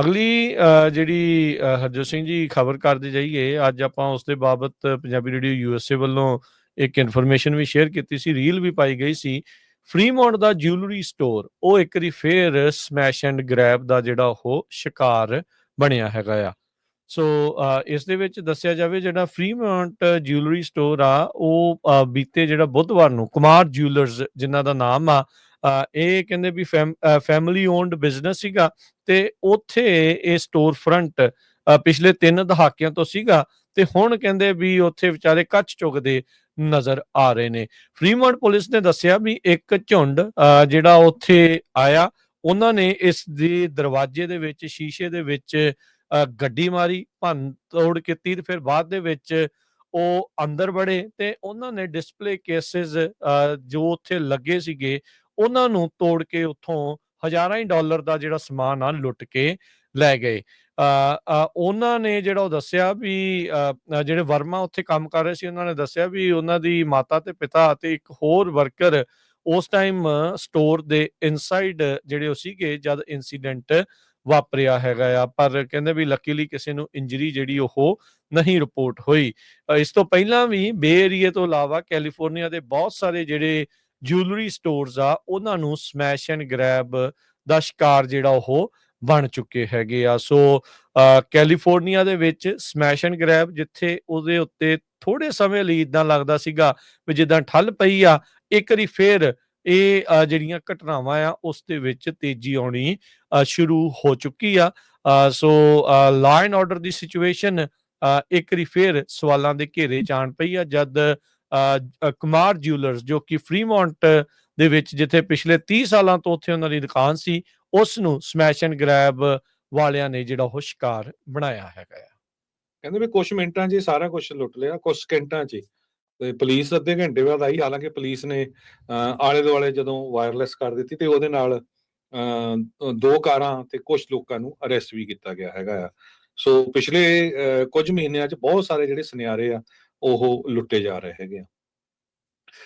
ਅਗਲੀ ਜਿਹੜੀ ਹਰਜੋਤ ਸਿੰਘ ਜੀ ਖਬਰ ਕਰਦੇ ਜਾਈਏ ਅੱਜ ਆਪਾਂ ਉਸ ਦੇ ਬਾਬਤ ਪੰਜਾਬੀ ਰੇਡੀਓ ਯੂਐਸਏ ਵੱਲੋਂ ਇੱਕ ਇਨਫੋਰਮੇਸ਼ਨ ਵੀ ਸ਼ੇਅਰ ਕੀਤੀ ਸੀ ਰੀਲ ਵੀ ਪਾਈ ਗਈ ਸੀ। ਫਰੀਮੌਂਟ ਦਾ ਜਿਊਲਰੀ ਸਟੋਰ ਉਹ ਇੱਕ ਵਾਰੀ ਫੇਰ ਸਮੈਸ਼ ਐਂਡ ਗ੍ਰੈਬ ਦਾ ਜਿਹੜਾ ਉਹ ਸ਼ਿਕਾਰ ਬਣਿਆ ਹੈਗਾ ਆ। ਸੋ ਅ, ਇਸ ਦੇ ਵਿੱਚ ਦੱਸਿਆ ਜਾਵੇ ਜਿਹੜਾ ਫਰੀਮੌਂਟ ਜਿਊਲਰੀ ਸਟੋਰ ਆ ਉਹ ਅ, ਬੀਤੇ ਜਿਹੜਾ ਬੁੱਧਵਾਰ ਨੂੰ ਕੁਮਾਰ ਜਿਊਲਰਸ ਜਿਨ੍ਹਾਂ ਦਾ ਨਾਮ ਆ ਇਹ ਕਹਿੰਦੇ ਵੀ ਫੈਮਿਲੀ ਓਨਡ ਬਿਜ਼ਨਸ ਸੀਗਾ ਤੇ ਉੱਥੇ ਇਹ ਸਟੋਰ ਫਰੰਟ ਪਿਛਲੇ 3 ਦਹਾਕਿਆਂ ਤੋਂ ਸੀਗਾ ਤੇ ਹੁਣ ਕਹਿੰਦੇ ਵੀ ਉੱਥੇ ਵਿਚਾਰੇ ਕੱਚ ਚੁਗਦੇ ਨਜ਼ਰ ਆ ਰਹੇ ਨੇ। ਫਰੀਮੌਂਟ ਪੁਲਿਸ ਨੇ ਦੱਸਿਆ ਵੀ ਇੱਕ ਝੁੰਡ ਜਿਹੜਾ ਉੱਥੇ ਆਇਆ, ਉਹਨਾਂ ਨੇ ਇਸ ਦੇ ਦਰਵਾਜ਼ੇ ਦੇ ਵਿੱਚ, ਸ਼ੀਸ਼ੇ ਦੇ ਵਿੱਚ ਗੱਡੀ ਮਾਰੀ, ਭੰਨ ਤੋੜ ਕੀਤੀ ਤੇ ਫਿਰ ਬਾਅਦ ਦੇ ਵਿੱਚ ਉਹ ਅੰਦਰ ਵੜੇ ਤੇ ਉਹਨਾਂ ਨੇ ਡਿਸਪਲੇ ਕੇਸਿਸ ਜੋ ਉੱਥੇ ਲੱਗੇ ਸੀਗੇ ਉਹਨਾਂ ਨੂੰ ਤੋੜ ਕੇ ਉੱਥੋਂ ਹਜ਼ਾਰਾਂ ਹੀ ਡਾਲਰ ਦਾ ਜਿਹੜਾ ਸਮਾਨ ਆ ਲੁੱਟ ਕੇ ਲੈ ਗਏ। ਉਹਨਾਂ ਨੇ ਜਿਹੜਾ ਉਹ ਦੱਸਿਆ ਵੀ ਜਿਹੜੇ ਵਰਮਾ ਉੱਥੇ ਕੰਮ ਕਰ ਰਹੇ ਸੀ, ਉਹਨਾਂ ਨੇ ਦੱਸਿਆ ਵੀ ਉਹਨਾਂ ਦੀ ਮਾਤਾ ਤੇ ਪਿਤਾ ਅਤੇ ਇੱਕ ਹੋਰ ਵਰਕਰ ਉਸ ਟਾਈਮ ਸਟੋਰ ਦੇ ਇਨਸਾਈਡ ਜਿਹੜੇ ਉਹ ਸੀਗੇ, ਜਦ ਇਨਸੀਡੈਂਟ ਵਾਪਰਿਆ ਹੈਗਾ ਆ। ਪਰ ਕਹਿੰਦੇ ਵੀ ਲੱਕੀਲੀ ਕਿਸੇ ਨੂੰ ਇੰਜਰੀ ਜਿਹੜੀ ਉਹ ਨਹੀਂ ਰਿਪੋਰਟ ਹੋਈ। ਇਸ ਤੋਂ ਪਹਿਲਾਂ ਵੀ ਬੇ ਏਰੀਏ ਤੋਂ ਇਲਾਵਾ ਕੈਲੀਫੋਰਨੀਆ ਦੇ ਬਹੁਤ ਸਾਰੇ ਜਿਹੜੇ ਜਿਊਲਰੀ ਸਟੋਰਸ ਆ, ਉਹਨਾਂ ਨੂੰ ਸਮੈਸ਼ ਐਂਡ ਗ੍ਰੈਬ ਦਾ ਸ਼ਿਕਾਰ ਜਿਹੜਾ ਉਹ ਬਣ ਚੁੱਕੇ ਹੈਗੇ ਆ। ਸੋ ਕੈਲੀਫੋਰਨੀਆ ਦੇ ਵਿੱਚ ਸਮੈਸ਼ ਐਂਡ ਗ੍ਰੈਬ ਜਿੱਥੇ ਉਹਦੇ ਉੱਤੇ ਥੋੜੇ ਸਮੇਂ ਲਈ ਇਦਾਂ ਲੱਗਦਾ ਸੀਗਾ ਵੀ ਜਿੱਦਾਂ ਠੱਲ ਪਈ ਆ, ਇੱਕ ਵਾਰੀ ਫੇਰ ਇਹ ਜਿਹੜੀਆਂ ਘਟਨਾਵਾਂ ਆ, ਉਸ ਦੇ ਵਿੱਚ ਤੇਜ਼ੀ ਆਉਣੀ ਸ਼ੁਰੂ ਹੋ ਚੁੱਕੀ ਆ। ਸੋ ਲਾ ਐਂਡ ਆਰਡਰ ਦੀ ਸਿਚੁਏਸ਼ਨ ਇੱਕ ਵਾਰੀ ਫੇਰ ਸਵਾਲਾਂ ਦੇ ਘੇਰੇ ਚ ਜਾਣ ਪਈ ਆ, ਜਦ ਕੁਮਾਰ ਜਿਊਲਰਸ ਜੋ ਕਿ ਫਰੀਮੌਂਟ ਦੇ ਵਿੱਚ ਜਿੱਥੇ ਪਿਛਲੇ 30 ਸਾਲਾਂ ਤੋਂ ਉੱਥੇ ਉਹਨਾਂ ਦੀ ਦੁਕਾਨ ਸੀ ਉਸ ਨੂੰ ਸਮੈਸ਼ ਐਂਡ ਗ੍ਰੈਬ ਵਾਲਿਆਂ ਨੇ ਜਿਹੜਾ ਉਹ ਸ਼ਿਕਾਰ ਬਣਾਇਆ ਹੈਗਾ ਕਹਿੰਦੇ ਵੀ ਕੁਝ ਮਿੰਟਾਂ 'ਚ ਹੀ ਸਾਰਾ ਕੁਝ ਲੁੱਟ ਲਿਆ ਕੁਝ ਸਕਿੰਟਾਂ 'ਚ ਤੇ ਪੁਲਿਸ ਅੱਧੇ ਘੰਟੇ ਬਾਅਦ ਆਈ ਹਾਲਾਂਕਿ ਪੁਲਿਸ ਨੇ ਅਹ, ਆਲੇ ਦੁਆਲੇ ਜਦੋਂ ਵਾਇਰਲੈਸ ਕਰ ਦਿੱਤੀ ਤੇ ਉਹਦੇ ਨਾਲ ਅਹ, ਦੋ ਕਾਰਾਂ ਤੇ ਕੁਝ ਲੋਕਾਂ ਨੂੰ ਅਰੈਸਟ ਵੀ ਕੀਤਾ ਗਿਆ ਹੈਗਾ ਆ। ਸੋ ਪਿਛਲੇ ਅਹ, ਕੁਝ ਮਹੀਨਿਆਂ 'ਚ ਬਹੁਤ ਸਾਰੇ ਜਿਹੜੇ ਸੁਨਿਆਰੇ ਆ ਉਹ ਲੁੱਟੇ ਜਾ ਰਹੇ ਹੈਗੇ ਆ।